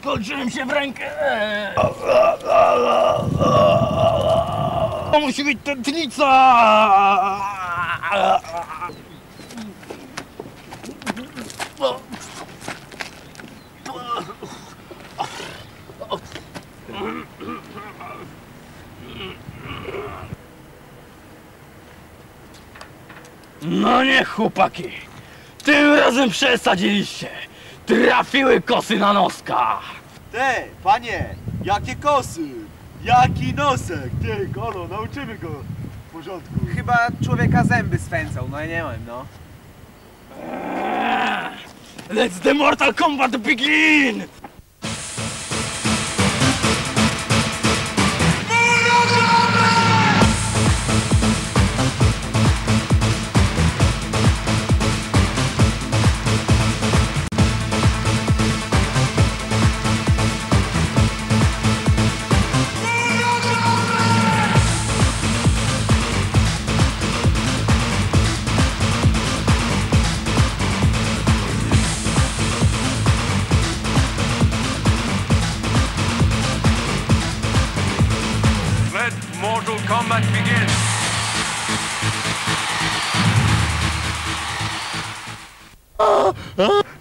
wpatrzyłem się w rękę. To musi być tętnica. No nie, chłopaki. Tym razem przesadziliście. Trafiły kosy na noska. Te, panie, jakie kosy, jaki nosek, ty, Kolo, nauczymy go w porządku. Chyba człowieka zęby swędzą, no ja nie wiem, no. Let's the Mortal Kombat begin! Ah!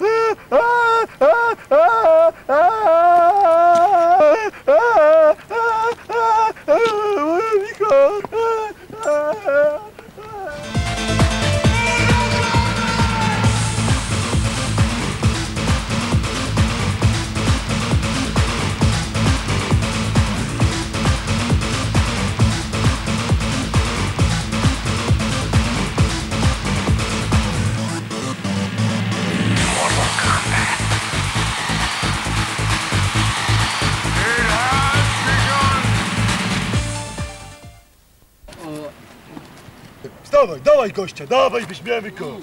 Wstawaj, dawaj gościa, dawaj, weźmiemy go.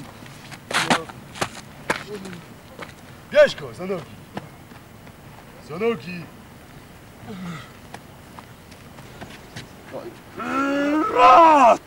Bierz go, za nogi. Za nogi. Raz!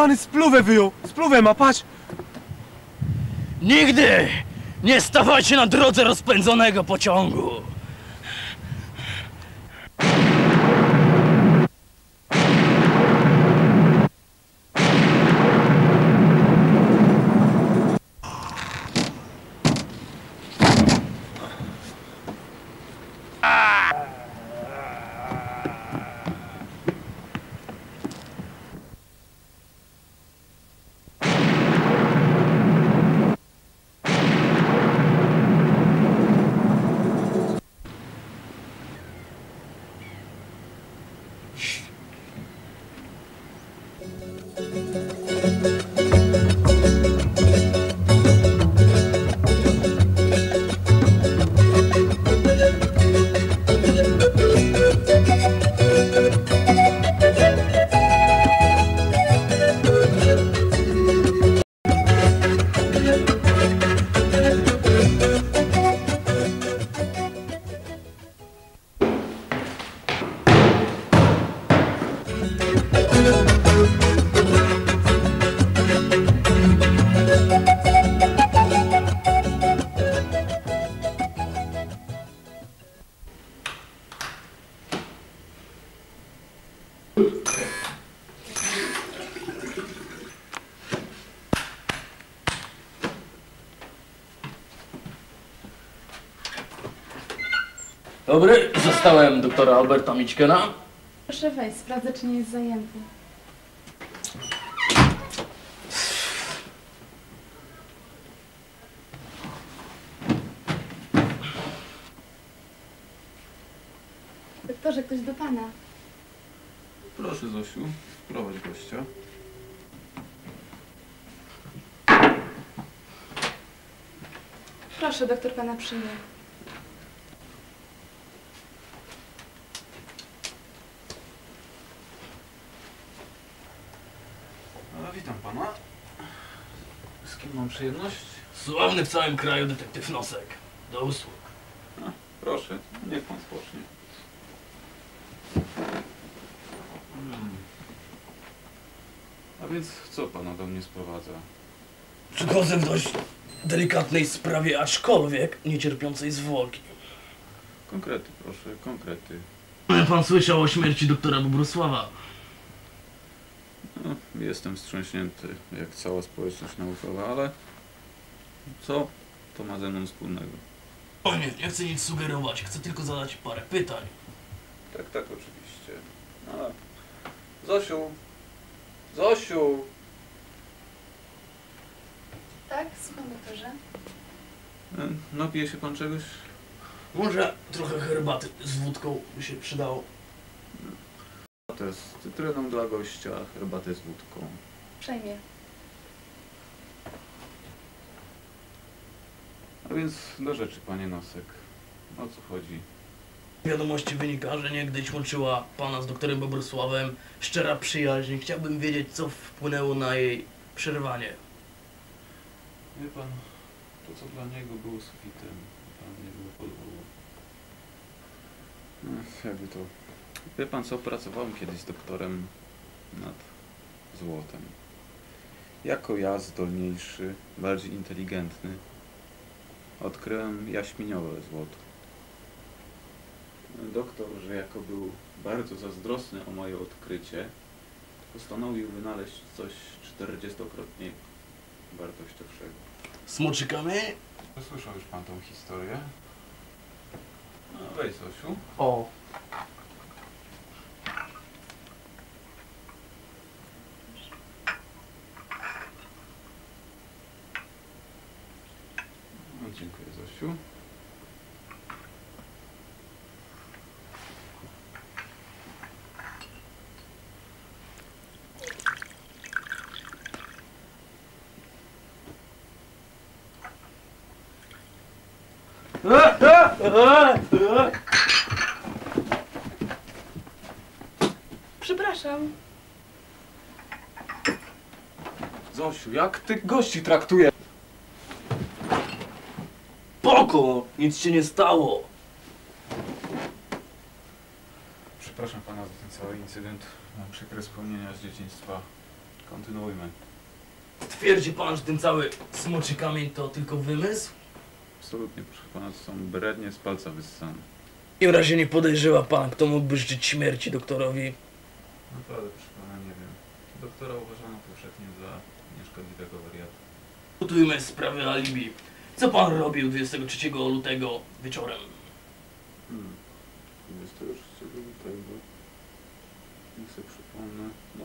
Kubany spluwę wyjął, spluwę ma, patrz. Nigdy nie stawajcie na drodze rozpędzonego pociągu. Dobry, zostałem doktora Alberta Mićkena. Proszę wejść, sprawdzę, czy nie jest zajęty. Doktorze, ktoś do pana. Proszę Zosiu, prowadź gościa. Proszę, doktor pana przyjmie. Pana. Z kim mam przyjemność? Sławny w całym kraju detektyw Nosek. Do usług. Proszę, niech pan spocznie. Hmm. A więc co pana do mnie sprowadza? Przychodzę w dość delikatnej sprawie, aczkolwiek niecierpiącej zwłoki. Konkrety, proszę, konkrety. Pan słyszał o śmierci doktora Bobrusława. No, jestem wstrząśnięty, jak cała społeczność naukowa, ale co to ma ze mną wspólnego? O nie, nie chcę nic sugerować, chcę tylko zadać parę pytań. Tak, tak, oczywiście. Ale... Zosiu! Zosiu! Tak, słucham doktorze. E, Napije się pan czegoś? Może trochę herbaty z wódką by się przydało. Herbatę z cytryną dla gościa, herbatę z wódką. Przejmie. A więc do rzeczy, panie Nosek. O co chodzi? Z wiadomości wynika, że niegdyś łączyła pana z doktorem Bobrusławem szczera przyjaźń. Chciałbym wiedzieć, co wpłynęło na jej przerwanie. Wie pan, to co dla niego było sufitem, dla mnie było. Ech, jakby to... Wie pan co, pracowałem kiedyś z doktorem nad złotem. Jako ja, zdolniejszy, bardziej inteligentny, odkryłem jaśminiowe złoto. Doktor, że jako był bardzo zazdrosny o moje odkrycie, postanowił wynaleźć coś czterdziestokrotnie wartościowszego. Smoczykami? Słyszał już pan tą historię? No Zosiu. O. No, dziękuję Zosiu. Przepraszam. Zosiu, jak ty gości traktujesz? Poko! Nic się nie stało. Przepraszam pana za ten cały incydent. Mam przykre wspomnienia z dzieciństwa. Kontynuujmy. Twierdzi pan, że ten cały smoczy kamień to tylko wymysł? Absolutnie, proszę pana, to są brednie z palca wyssane. W takim razie nie podejrzewa pan, kto mógłby życzyć śmierci doktorowi. Naprawdę, proszę pana, nie wiem. Doktora uważano powszechnie za nieszkodliwego wariata. Gotujmy sprawę alibi. Co pan robił 23 lutego wieczorem? Hmm. 26 lutego. Niech sobie przypomnę. No,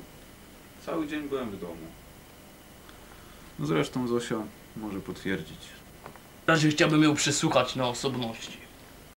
cały dzień byłem w domu. No zresztą Zosia może potwierdzić. W razie chciałbym ją przesłuchać na osobności.